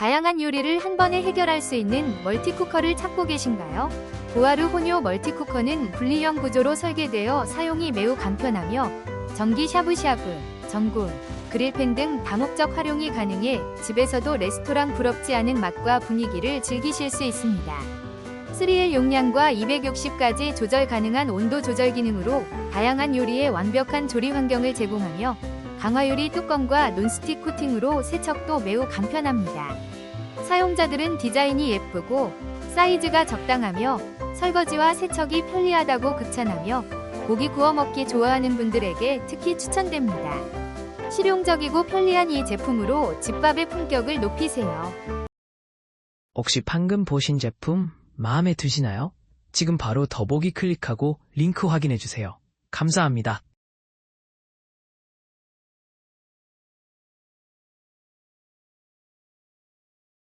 다양한 요리를 한 번에 해결할 수 있는 멀티쿠커를 찾고 계신가요? 보아르 혼요 멀티쿠커는 분리형 구조로 설계되어 사용이 매우 간편하며 전기 샤브샤브, 전구, 그릴팬 등 다목적 활용이 가능해 집에서도 레스토랑 부럽지 않은 맛과 분위기를 즐기실 수 있습니다. 3L 용량과 260까지 조절 가능한 온도 조절 기능으로 다양한 요리에 완벽한 조리 환경을 제공하며 강화유리 뚜껑과 논스틱 코팅으로 세척도 매우 간편합니다. 사용자들은 디자인이 예쁘고 사이즈가 적당하며 설거지와 세척이 편리하다고 극찬하며 고기 구워 먹기 좋아하는 분들에게 특히 추천됩니다. 실용적이고 편리한 이 제품으로 집밥의 품격을 높이세요. 혹시 방금 보신 제품 마음에 드시나요? 지금 바로 더보기 클릭하고 링크 확인해 주세요. 감사합니다.